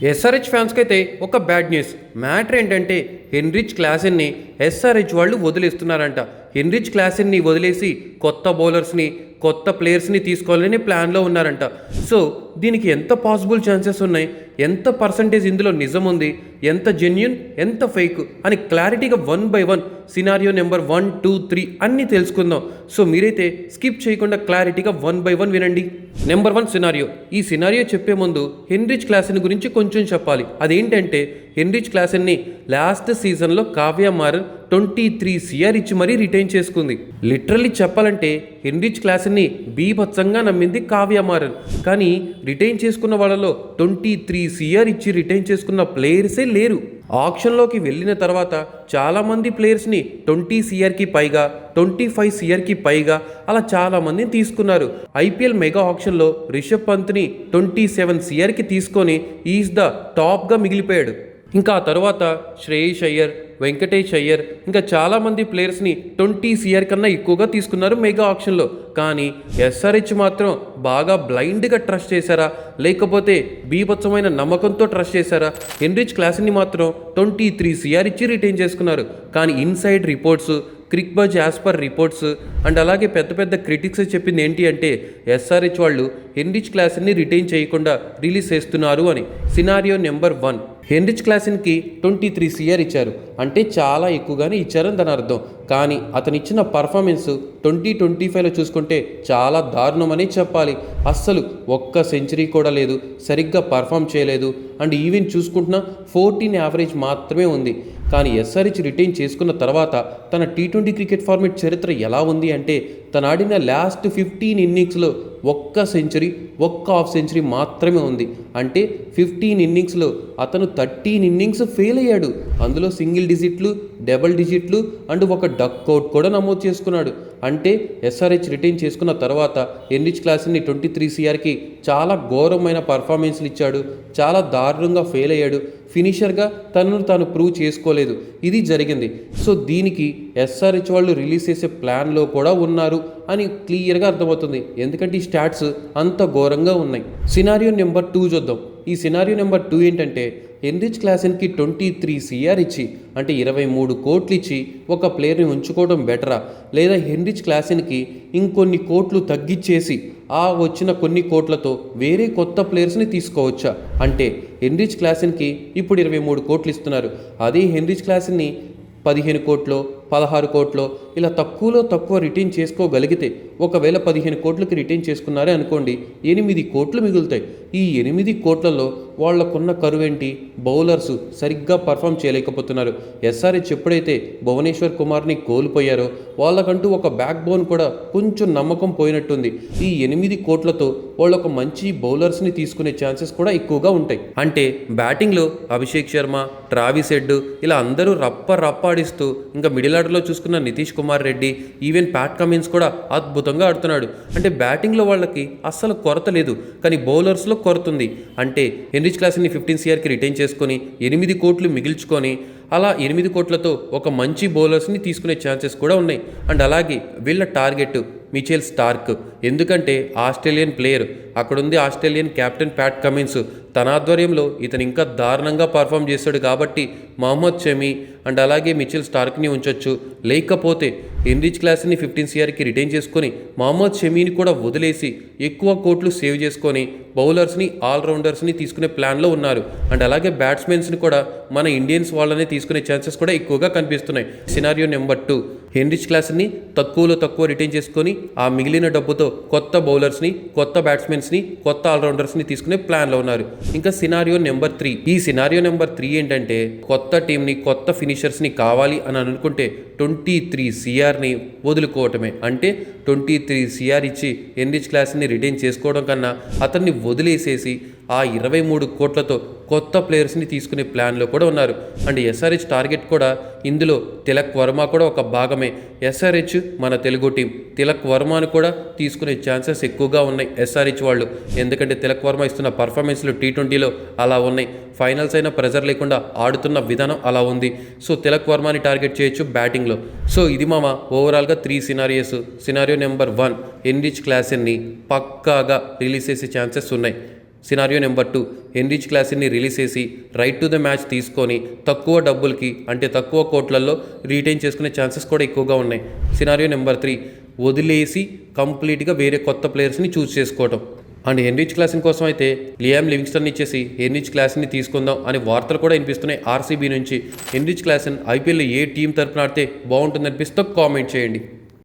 SRH ఫ్యాన్స్కి అయితే ఒక బ్యాడ్ న్యూస్. మ్యాటర్ ఏంటంటే హెన్రిచ్ క్లాసెన్ని ఎస్ఆర్హెచ్ వాళ్ళు వదిలేస్తున్నారంట. హెన్రిచ్ క్లాసెన్ని వదిలేసి కొత్త బౌలర్స్ని కొత్త ప్లేయర్స్ని తీసుకోవాలని ప్లాన్లో ఉన్నారంట. సో దీనికి ఎంత పాసిబుల్ ఛాన్సెస్ ఉన్నాయి? ఎంత పర్సంటేజ్ ఇందులో నిజం ఉంది? ఎంత జెన్యున్ ఎంత ఫేక్ అని క్లారిటీగా one by one scenario number one two three అన్నీ తెలుసుకుందాం. సో మీరైతే స్కిప్ చేయకుండా క్లారిటీగా వన్ బై వన్ వినండి. నెంబర్ వన్ సినారియో ఈ సినారియో చెప్పే ముందు హెన్రిచ్ క్లాసెన్ గురించి కొంచెం చెప్పాలి. అదేంటంటే హెన్రిచ్ క్లాసెన్ని లాస్ట్ సీజన్లో Kavya Maran twenty three CR ఇచ్చి మరీ రిటైన్ చేసుకుంది. లిటరల్లీ చెప్పాలంటే హెన్రిచ్ క్లాసెన్ని బీభత్సంగా నమ్మింది కావ్య మారన్. కానీ రిటైన్ చేసుకున్న వాళ్ళలో ట్వంటీ త్రీ సిఆర్ ఇచ్చి రిటైన్ చేసుకున్న ప్లేయర్సే లేరు. ఆప్షన్లోకి వెళ్ళిన తర్వాత చాలామంది ప్లేయర్స్ని ట్వంటీ సిఆర్కి పైగా ట్వంటీ ఫైవ్ సిఆర్కి పైగా అలా చాలామందిని తీసుకున్నారు. ఐపీఎల్ మెగా ఆప్షన్లో రిషబ్ పంత్ని ట్వంటీ సెవెన్ సిఆర్కి తీసుకొని ఈజ్ ద టాప్గా మిగిలిపోయాడు. ఇంకా ఆ తర్వాత శ్రేయస్ అయ్యర్ వెంకటేష్ అయ్యర్. ఇంకా చాలామంది ప్లేయర్స్ని ట్వంటీ సిఆర్ కన్నా ఎక్కువగా తీసుకున్నారు మెగా ఆప్షన్లో కానీ ఎస్ఆర్హెచ్ మాత్రం బాగా బ్లైండ్గా ట్రస్ట్ చేశారా? లేకపోతే బీభత్సమైన నమ్మకంతో ట్రస్ట్ చేశారా? ఎన్రిచ్ క్లాస్ని మాత్రం ట్వంటీ త్రీ సిఆర్ ఇచ్చి రిటైన్ చేసుకున్నారు. కానీ inside reports Cricbuzz as per reports. And అలాగే పెద్ద పెద్ద క్రిటిక్స్ చెప్పింది ఏంటి అంటే ఎస్ఆర్హెచ్ వాళ్ళు హెన్రిచ్ క్లాసిన్ని రిటైన్ చేయకుండా రిలీజ్ చేస్తున్నారు అని. Scenario number one. హెన్రిచ్ క్లాసిన్కి ట్వంటీ త్రీ సిఆర్ ఇచ్చారు. అంటే చాలా ఎక్కువగానే ఇచ్చారని దాని అర్థం. కానీ అతను ఇచ్చిన పర్ఫార్మెన్స్ ట్వంటీ ట్వంటీ ఫైవ్లో చూసుకుంటే చాలా దారుణమని చెప్పాలి. అస్సలు ఒక్క సెంచరీ కూడా లేదు. సరిగ్గా పర్ఫామ్ చేయలేదు. అండ్ ఈవెన్ చూసుకుంటున్నా ఫోర్టీన్ యావరేజ్ మాత్రమే ఉంది. కానీ ఎస్ఆర్హెచ్ రిటైన్ చేసుకున్న తర్వాత తన టీ ట్వంటీ క్రికెట్ ఫార్మేట్ చరిత్ర ఎలా ఉంది అంటే తను ఆడిన లాస్ట్ ఫిఫ్టీన్ ఇన్నింగ్స్లో ఒక్క సెంచరీ ఒక్క హాఫ్ సెంచరీ మాత్రమే ఉంది. అంటే ఫిఫ్టీన్ ఇన్నింగ్స్లో అతను థర్టీన్ ఇన్నింగ్స్ ఫెయిల్ అయ్యాడు. అందులో సింగిల్ డిజిట్లు డబుల్ డిజిట్లు అండ్ ఒక డక్ అవుట్ కూడా నమోదు చేసుకున్నాడు. అంటే ఎస్ఆర్హెచ్ రిటైన్ చేసుకున్న తర్వాత ఎన్రిచ్ క్లాస్ని ట్వంటీ త్రీ సిఆర్కి చాలా ఘోరమైన పర్ఫార్మెన్స్లు ఇచ్చాడు. చాలా దారుణంగా ఫెయిల్ అయ్యాడు. ఫినిషర్గా తనను తాను ప్రూవ్ చేసుకోలేదు. ఇది జరిగింది. సో దీనికి ఎస్ఆర్హెచ్ వాళ్ళు రిలీజ్ చేసే ప్లాన్లో కూడా ఉన్నారు అని క్లియర్గా అర్థమవుతుంది. ఎందుకంటే ఈ స్టాట్స్ అంత ఘోరంగా ఉన్నాయి. సినారియో నెంబర్ టూ చూద్దాం. ఈ సినారియో నెంబర్ టూ ఏంటంటే ఎన్రిచ్ క్లాసెన్కి ట్వంటీ త్రీ సిఆర్ ఇచ్చి అంటే ఇరవై మూడు కోట్లు ఇచ్చి ఒక ప్లేయర్ని ఉంచుకోవడం బెటరా? లేదా హెన్రిచ్ క్లాసెన్కి ఇంకొన్ని కోట్లు తగ్గించేసి ఆ వచ్చిన కొన్ని కోట్లతో వేరే కొత్త ప్లేయర్స్ని తీసుకోవచ్చా? అంటే హెన్రిచ్ క్లాసిన్కి ఇప్పుడు ఇరవై మూడు కోట్లు ఇస్తున్నారు. అదే హెన్రిచ్ క్లాసిన్ని పదిహేను కోట్లో పదహారు కోట్లో. ఇలా తక్కువలో తక్కువ రిటైన్ చేసుకోగలిగితే ఒకవేళ పదిహేను కోట్లకి రిటైన్ చేసుకున్నారే అనుకోండి ఎనిమిది కోట్లు మిగులుతాయి. ఈ ఎనిమిది కోట్లలో వాళ్ళకున్న కరువేంటి? బౌలర్స్ సరిగ్గా పర్ఫామ్ చేయలేకపోతున్నారు. ఎస్ఆర్హెచ్ ఎప్పుడైతే భువనేశ్వర్ కుమార్ని కోల్పోయారో వాళ్ళకంటూ ఒక బ్యాక్ బోన్ కూడా కొంచెం నమ్మకం పోయినట్టుంది. ఈ ఎనిమిది కోట్లతో వాళ్ళొక ఒక మంచి బౌలర్స్ని తీసుకునే ఛాన్సెస్ కూడా ఎక్కువగా ఉంటాయి. అంటే బ్యాటింగ్లో అభిషేక్ శర్మ ట్రావిస్ హెడ్ ఇలా అందరూ రప్ప రప్పాడిస్తూ ఇంకా మిడిల్ తమిళనాడులో చూసుకున్న Nitish Kumar Reddy even Pat Cummins కూడా అద్భుతంగా ఆడుతున్నాడు. అంటే బ్యాటింగ్లో వాళ్ళకి అస్సలు కొరత లేదు కానీ బౌలర్స్లో కొరత ఉంది. అంటే హెన్రిచ్ క్లాస్ని ఫిఫ్టీన్ సిఆర్కి రిటైన్ చేసుకొని ఎనిమిది కోట్లు మిగిల్చుకొని అలా ఎనిమిది కోట్లతో ఒక మంచి బౌలర్స్ని తీసుకునే ఛాన్సెస్ కూడా ఉన్నాయి. అండ్ అలాగే వీళ్ళ టార్గెట్ మిచెల్ స్టార్క్. ఎందుకంటే ఆస్ట్రేలియన్ ప్లేయర్ అక్కడుంది ఆస్ట్రేలియన్ కెప్టెన్ ప్యాట్ కమిన్స్. తన ఆధ్వర్యంలో ఇతను ఇంకా దారుణంగా పర్ఫామ్ చేస్తాడు కాబట్టి మహమ్మద్ షమీ అండ్ అలాగే మిచెల్ స్టార్క్ని ఉంచొచ్చు. లేకపోతే ఎన్రిచ్ క్లాస్ని ఫిఫ్టీన్ సిఆర్కి రిటైన్ చేసుకొని మహమ్మద్ షమీని కూడా వదిలేసి ఎక్కువ కోట్లు సేవ్ చేసుకొని బౌలర్స్ని ఆల్రౌండర్స్ని తీసుకునే ప్లాన్లో ఉన్నారు. అండ్ అలాగే బ్యాట్స్మెన్స్ని కూడా మన ఇండియన్స్ వాళ్ళనే తీసుకునే ఛాన్సెస్ కూడా ఎక్కువగా కనిపిస్తున్నాయి. సినారియో నెంబర్ టూ హెన్రిచ్ క్లాస్ని తక్కువలో తక్కువ రిటైన్ చేసుకొని ఆ మిగిలిన డబ్బుతో కొత్త బౌలర్స్ని కొత్త బ్యాట్స్మెన్స్ని కొత్త ఆల్రౌండర్స్ని తీసుకునే ప్లాన్లో ఉన్నారు. ఇంకా సినారియో నెంబర్ త్రీ ఈ సినారియో నెంబర్ త్రీ ఏంటంటే కొత్త టీంని కొత్త ఫినిషర్స్ని కావాలి అని అనుకుంటే ట్వంటీ త్రీ సిఆర్ని వదులుకోవటమే. అంటే ట్వంటీ త్రీ సిఆర్ ఇచ్చి ఎన్రిచ్ క్లాస్ని రిటైన్ చేసుకోవడం కన్నా అతన్ని వదిలేసేసి ఆ ఇరవై మూడు కోట్లతో కొత్త ప్లేయర్స్ని తీసుకునే ప్లాన్లో కూడా ఉన్నారు. అండ్ ఎస్ఆర్హెచ్ టార్గెట్ కూడా ఇందులో తిలక్ వర్మ కూడా ఒక భాగమే. ఎస్ఆర్హెచ్ మన తెలుగు టీం. తిలక్ వర్మను కూడా తీసుకునే ఛాన్సెస్ ఎక్కువగా ఉన్నాయి ఎస్ఆర్హెచ్ వాళ్ళు. ఎందుకంటే తిలక్ వర్మ ఇస్తున్న పర్ఫార్మెన్స్లు టీ ట్వంటీలో అలా ఉన్నాయి. ఫైనల్స్ అయినా ప్రెజర్ లేకుండా ఆడుతున్న విధానం అలా ఉంది. సో తిలక్ వర్మని టార్గెట్ చేయొచ్చు బ్యాటింగ్లో. సో ఇది మామ ఓవరాల్గా three scenarios. Scenario number one Heinrich క్లాసెన్ని పక్కాగా రిలీజ్ చేసే ఛాన్సెస్ ఉన్నాయి. Scenario number two. హెన్రిచ్ క్లాసిన్ని రిలీజ్ చేసి రైట్ టు ద మ్యాచ్ తీసుకొని తక్కువ డబ్బులకి అంటే తక్కువ కోట్లలో రీటైన్ చేసుకునే ఛాన్సెస్ కూడా ఎక్కువగా ఉన్నాయి. సినారియో నెంబర్ త్రీ వదిలేసి కంప్లీట్గా వేరే కొత్త ప్లేయర్స్ని చూస్ చేసుకోవటం. అండ్ హెన్రిచ్ క్లాసిన్ కోసం అయితే లియామ్ లివింగ్స్టన్ ఇచ్చేసి హెన్రిచ్ క్లాసిన్ని తీసుకుందాం అనే వార్తలు కూడా వినిపిస్తున్నాయి ఆర్సీబీ నుంచి. హెన్రిచ్ క్లాసిన్ ఐపీఎల్ ఏ టీం తరపున ఆడితే బాగుంటుంది అనిపిస్తే కామెంట్ చేయండి.